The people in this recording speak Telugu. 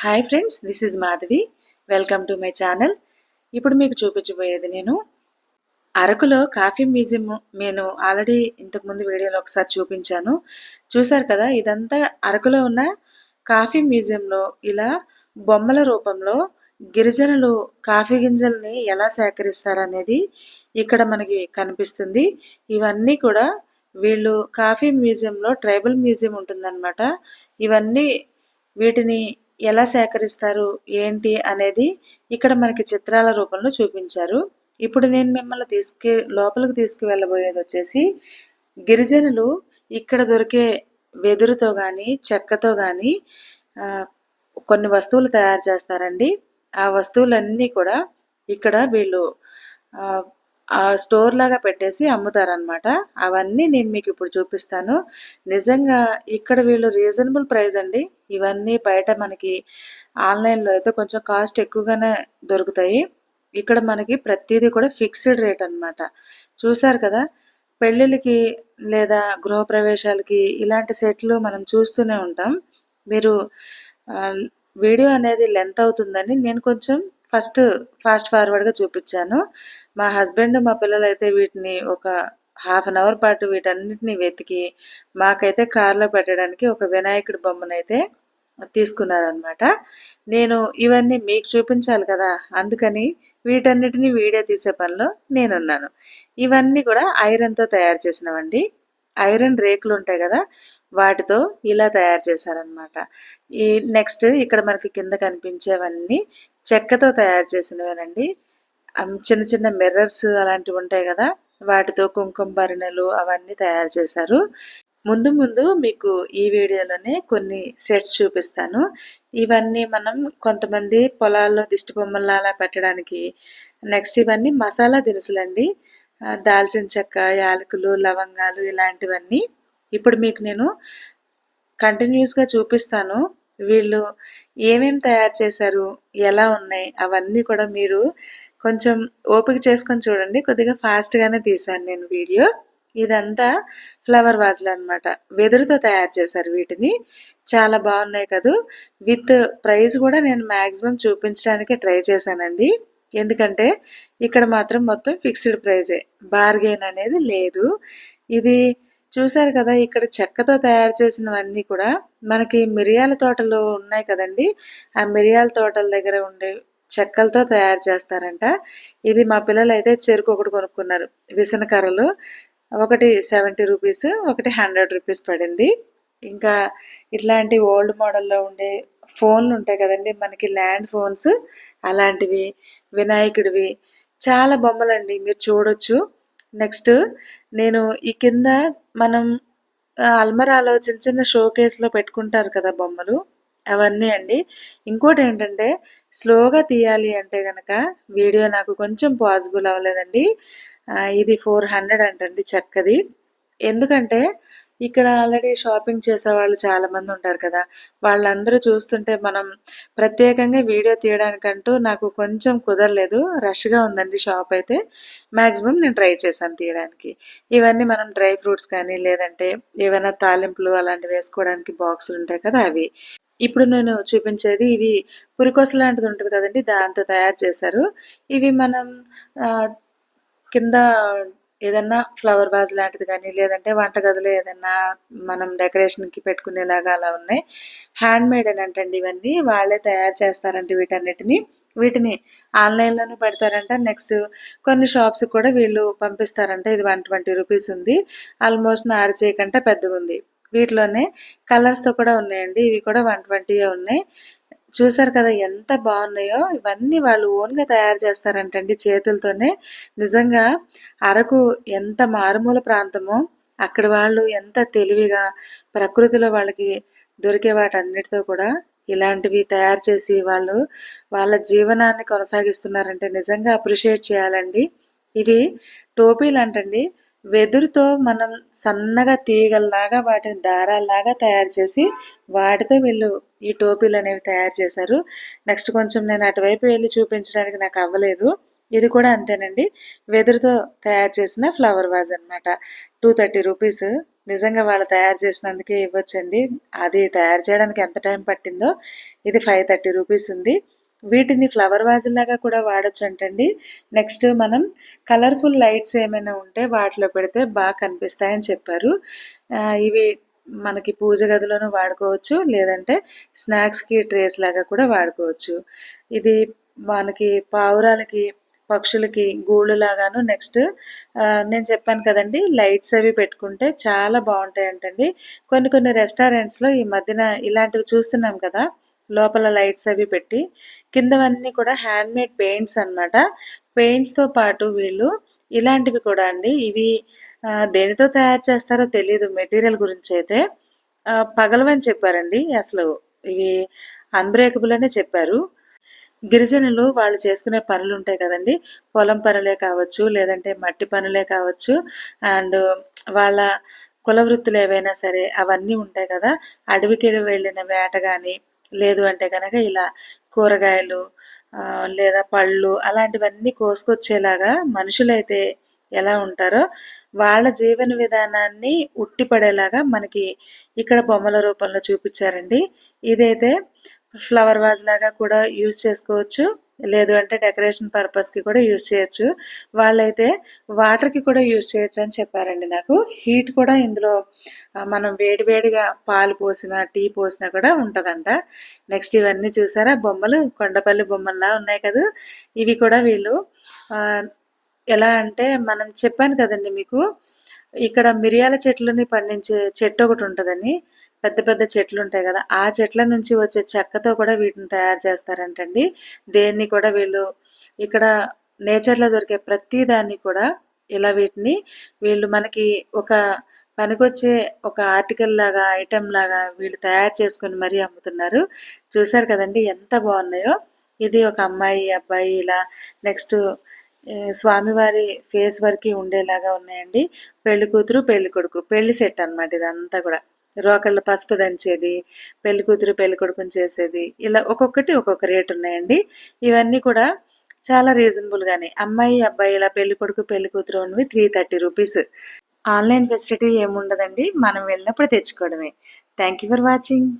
Hi friends this is Madhavi welcome to my channel ఇప్పుడు మీకు చూపించబోయేది నేను. అరకులో కాఫీ మ్యూజియం నేను ఆల్రెడీ ఇంతకుముందు వీడియోలో ఒకసారి చూపించాను. చూశారు కదా ఇదంతా అరకులో ఉన్న కాఫీ మ్యూజియంలో ఇలా బొమ్మల రూపంలో గిరిజనులు కాఫీ గింజల్ని ఎలా సేకరిస్తారనేది ఇక్కడ మనకి కనిపిస్తుంది. ఇవన్నీ కూడా వీళ్ళు కాఫీ మ్యూజియంలో ట్రైబల్ మ్యూజియం ఉంటుందన్నమాట. ఇవన్నీ వీటిని ఎలా సేకరిస్తారు ఏంటి అనేది ఇక్కడ మనకి చిత్రాల రూపంలో చూపించారు. ఇప్పుడు నేను మిమ్మల్ని తీసుకు లోపలికి తీసుకువెళ్ళబోయేది వచ్చేసి గిరిజనులు ఇక్కడ దొరికే వెదురుతో కానీ చెక్కతో కానీ కొన్ని వస్తువులు తయారు చేస్తారండి. ఆ వస్తువులన్నీ కూడా ఇక్కడ వీళ్ళు స్టోర్ లాగా పెట్టేసి అమ్ముతారనమాట అవన్నీ నేను మీకు ఇప్పుడు చూపిస్తాను. నిజంగా ఇక్కడ వీళ్ళు రీజనబుల్ ప్రైస్ అండి. ఇవన్నీ బయట మనకి ఆన్లైన్లో అయితే కొంచెం కాస్ట్ ఎక్కువగానే దొరుకుతాయి. ఇక్కడ మనకి ప్రతిదీ కూడా ఫిక్స్డ్ రేట్ అనమాట చూసారు కదా? పెళ్ళిళ్ళకి లేదా గృహప్రవేశాలకి ఇలాంటి సెట్లు మనం చూస్తూనే ఉంటాం. మీరు వీడియో అనేది లెంత్ అవుతుందని నేను కొంచెం ఫస్ట్ ఫాస్ట్ ఫార్వర్డ్గా చూపించాను. మా హస్బెండ్ మా పిల్లలైతే వీటిని ఒక హాఫ్ అన్ అవర్ పాటు వీటన్నిటిని వెతికి మాకైతే కార్లో పెట్టడానికి ఒక వినాయకుడి బొమ్మనైతే తీసుకున్నారనమాట నేను ఇవన్నీ మీకు చూపించాలి కదా అందుకని వీటన్నిటిని వీడియో తీసే పనిలో నేనున్నాను. ఇవన్నీ కూడా ఐరన్తో తయారు చేసినవండి. ఐరన్ రేకులు ఉంటాయి కదా వాటితో ఇలా తయారు చేశారనమాట ఈ నెక్స్ట్ ఇక్కడ మనకి కింద కనిపించేవన్నీ చెక్కతో తయారు చేసినవేనండి. చిన్న చిన్న మిర్రర్స్ అలాంటివి ఉంటాయి కదా వాటితో కుంకుమ భరణలు అవన్నీ తయారు చేశారు. ముందు ముందు మీకు ఈ వీడియోలోనే కొన్ని సెట్స్ చూపిస్తాను. ఇవన్నీ మనం కొంతమంది పొలాల్లో దిష్టి బొమ్మలు అలా పెట్టడానికి నెక్స్ట్ ఇవన్నీ మసాలా దినుసులండి. దాల్చిన చెక్క యాలకులు లవంగాలు ఇలాంటివన్నీ. ఇప్పుడు మీకు నేను కంటిన్యూస్గా చూపిస్తాను. వీళ్ళు ఏమేమి తయారు చేశారు ఎలా ఉన్నాయి అవన్నీ కూడా మీరు కొంచెం ఓపిక చేసుకొని చూడండి. కొద్దిగా ఫాస్ట్గానే తీశాను నేను వీడియో. ఇదంతా ఫ్లవర్ వాజ్లు అనమాట వెదురుతో తయారు చేశారు వీటిని. చాలా బాగున్నాయి కదూ. విత్ ప్రైస్ కూడా నేను మ్యాక్సిమం చూపించడానికి ట్రై చేశానండి. ఎందుకంటే ఇక్కడ మాత్రం మొత్తం ఫిక్స్డ్ ప్రైజే బార్గెన్ అనేది లేదు. ఇది చూశారు కదా ఇక్కడ చెక్కతో తయారు చేసినవన్నీ కూడా మనకి మిరియాల తోటలు ఉన్నాయి కదండి. ఆ మిరియాల తోటల దగ్గర ఉండే చెక్కలతో తయారు చేస్తారంట. ఇది మా పిల్లలు అయితే చెరుకు ఒకటి కొనుక్కున్నారు. విసనకర్రలు. ఒకటి సెవెంటీ రూపీస్ ఒకటి హండ్రెడ్ రూపీస్ పడింది. ఇంకా ఇట్లాంటి ఓల్డ్ మోడల్లో ఉండే ఫోన్లు ఉంటాయి కదండి మనకి ల్యాండ్ ఫోన్స్. అలాంటివి వినాయకుడివి. చాలా బొమ్మలండి మీరు చూడొచ్చు. నెక్స్ట్ నేను ఈ కింద మనం అల్మరాలో చిన్న చిన్న షో కేసులో పెట్టుకుంటారు కదా బొమ్మలు. అవన్నీ అండి. ఇంకోటి ఏంటంటే స్లోగా తీయాలి అంటే కనుక వీడియో నాకు కొంచెం పాసిబుల్ అవ్వలేదండి. ఇది ఫోర్ హండ్రెడ్ అంటండి చక్కది. ఎందుకంటే ఇక్కడ ఆల్రెడీ షాపింగ్ చేసే వాళ్ళు చాలామంది ఉంటారు కదా. వాళ్ళందరూ చూస్తుంటే మనం ప్రత్యేకంగా వీడియో తీయడానికంటూ నాకు కొంచెం కుదరలేదు. రష్గా ఉందండి షాప్ అయితే. మ్యాక్సిమం నేను ట్రై చేశాను తీయడానికి. ఇవన్నీ మనం డ్రై ఫ్రూట్స్ కానీ లేదంటే ఏమైనా తాలింపులు అలాంటివి వేసుకోవడానికి బాక్సులు ఉంటాయి కదా అవి. ఇప్పుడు నేను చూపించేది ఇవి పురికొస లాంటిది ఉంటుంది కదండి దాంతో తయారు చేశారు. ఇవి మనం కింద ఏదన్నా ఫ్లవర్ వాజ్ లాంటిది కానీ లేదంటే వంటగదిలో ఏదన్నా మనం డెకరేషన్కి పెట్టుకునేలాగా అలా ఉన్నాయి. హ్యాండ్ మేడ్ అని అంటండి ఇవన్నీ వాళ్ళే తయారు చేస్తారంటే వీటన్నిటిని. వీటిని ఆన్లైన్లోనూ పెడతారంట. నెక్స్ట్ కొన్ని షాప్స్ కూడా వీళ్ళు పంపిస్తారంట. ఇది వన్ ట్వంటీ రూపీస్ ఉంది. ఆల్మోస్ట్ నారు చేయకంటే పెద్దగా ఉంది వీటిలోనే కలర్స్తో కూడా ఉన్నాయండి. ఇవి కూడా వన్ ట్వంటీయే ఉన్నాయి. చూసారు కదా ఎంత బాగున్నాయో. ఇవన్నీ వాళ్ళు ఓన్గా తయారు చేస్తారంటండి చేతులతోనే. నిజంగా అరకు ఎంత మారుమూల ప్రాంతమో అక్కడ వాళ్ళు ఎంత తెలివిగా ప్రకృతిలో వాళ్ళకి దొరికే వాటన్నిటితో కూడా ఇలాంటివి తయారు చేసి వాళ్ళు వాళ్ళ జీవనాన్ని కొనసాగిస్తున్నారంటే నిజంగా అప్రిషియేట్ చేయాలండి. ఇవి టోపీలు అంటండి వెదురుతో మనం సన్నగా తీగల్లాగా వాటిని దారాల్లాగా తయారు చేసి వాటితో వీళ్ళు ఈ టోపీలు అనేవి తయారు చేశారు. నెక్స్ట్ కొంచెం నేను అటువైపు వెళ్ళి చూపించడానికి నాకు అవ్వలేదు. ఇది కూడా అంతేనండి. వెదురుతో తయారు చేసిన ఫ్లవర్ వాజ్ అనమాట టూ థర్టీ రూపీస్. నిజంగా వాళ్ళు తయారు చేసినందుకే ఇవ్వచ్చండి. అది తయారు చేయడానికి ఎంత టైం పట్టిందో. ఇది ఫైవ్ థర్టీ రూపీస్ ఉంది. వీటిని ఫ్లవర్ వాజుల్లాగా కూడా వాడచ్చు అంటండి నెక్స్ట్ మనం కలర్ఫుల్ లైట్స్ ఏమైనా ఉంటే వాటిలో పెడితే బాగా కనిపిస్తాయని చెప్పారు. ఇవి మనకి పూజ గదిలోనూ వాడుకోవచ్చు లేదంటే స్నాక్స్కి ట్రేస్ లాగా కూడా వాడుకోవచ్చు. ఇది మనకి పావురాలకి పక్షులకి గూళ్ళు లాగాను నెక్స్ట్ నేను చెప్పాను కదండి లైట్స్ అవి పెట్టుకుంటే చాలా బాగుంటాయి అంటండి కొన్ని కొన్ని రెస్టారెంట్స్లో ఈ మధ్యన ఇలాంటివి చూస్తున్నాం కదా లోపల లైట్స్ అవి పెట్టి కిందవన్నీ కూడా హ్యాండ్ మేడ్ పెయింట్స్ అనమాట పెయింట్స్తో పాటు వీళ్ళు ఇలాంటివి కూడా అండి. ఇవి దేనితో తయారు చేస్తారో తెలియదు మెటీరియల్ గురించి అయితే పగలవని చెప్పారండి. అసలు ఇవి అన్బ్రేకబుల్ అనే చెప్పారు. గిరిజనులు వాళ్ళు చేసుకునే పనులు ఉంటాయి కదండి. పొలం పనులే కావచ్చు లేదంటే మట్టి పనులే కావచ్చు అండ్ వాళ్ళ కుల వృత్తులు ఏవైనా సరే అవన్నీ ఉంటాయి కదా. అడవికి వెళ్ళిన వేట కానీ లేదు అంటే కనుక ఇలా కూరగాయలు లేదా పళ్ళు అలాంటివన్నీ కోసుకొచ్చేలాగా మనుషులైతే ఎలా ఉంటారో వాళ్ళ జీవన విధానాన్ని ఉట్టిపడేలాగా మనకి ఇక్కడ బొమ్మల రూపంలో చూపించారండి. ఇదైతే ఫ్లవర్ వాజ్ లాగా కూడా యూజ్ చేసుకోవచ్చు. లేదు అంటే డెకరేషన్ పర్పస్కి కూడా యూజ్ చేయొచ్చు. వాళ్ళైతే వాటర్కి కూడా యూజ్ చేయొచ్చు అని చెప్పారండి నాకు. హీట్ కూడా ఇందులో మనం వేడివేడిగా పాలు పోసినా టీ పోసినా కూడా ఉంటుందంట. నెక్స్ట్ ఇవన్నీ చూసారా? బొమ్మలు కొండపల్లి బొమ్మల్లా ఉన్నాయి కదా. ఇవి కూడా వీళ్ళు ఎలా అంటే మనం చెప్పాను కదండి మీకు ఇక్కడ మిరియాల చెట్లని పండించే చెట్టు ఒకటి ఉంటుందని. పెద్ద పెద్ద చెట్లు ఉంటాయి కదా ఆ చెట్ల నుంచి వచ్చే చెక్కతో కూడా వీటిని తయారు చేస్తారంటండి. దేన్ని కూడా వీళ్ళు ఇక్కడ నేచర్లో దొరికే ప్రతి దాన్ని కూడా ఇలా వీటిని వీళ్ళు మనకి ఒక పనికొచ్చే ఒక ఆర్టికల్ లాగా ఐటెం లాగా వీళ్ళు తయారు చేసుకొని మరీ అమ్ముతున్నారు. చూసారు కదండి ఎంత బాగున్నాయో. ఇది ఒక అమ్మాయి అబ్బాయి ఇలా నెక్స్ట్ స్వామివారి ఫేస్ వరకు ఉండేలాగా ఉన్నాయండి. పెళ్ళి కూతురు పెళ్ళి కొడుకు పెళ్ళి సెట్ అన్నమాట ఇదంతా కూడా. రోకళ్ళు పసుపు దంచేది పెళ్ళి కూతురు పెళ్ళి కొడుకుని చేసేది. ఇలా ఒక్కొక్కటి ఒక్కొక్క రేటు ఉన్నాయండి. ఇవన్నీ కూడా చాలా రీజనబుల్ గానే. అమ్మాయి అబ్బాయి ఇలా పెళ్ళి కొడుకు పెళ్ళి కూతురు ఉన్నవి three thirty rupees online facility ఏముండదండి? మనం వెళ్ళినప్పుడు తెచ్చుకోవడమే. Thank you for watching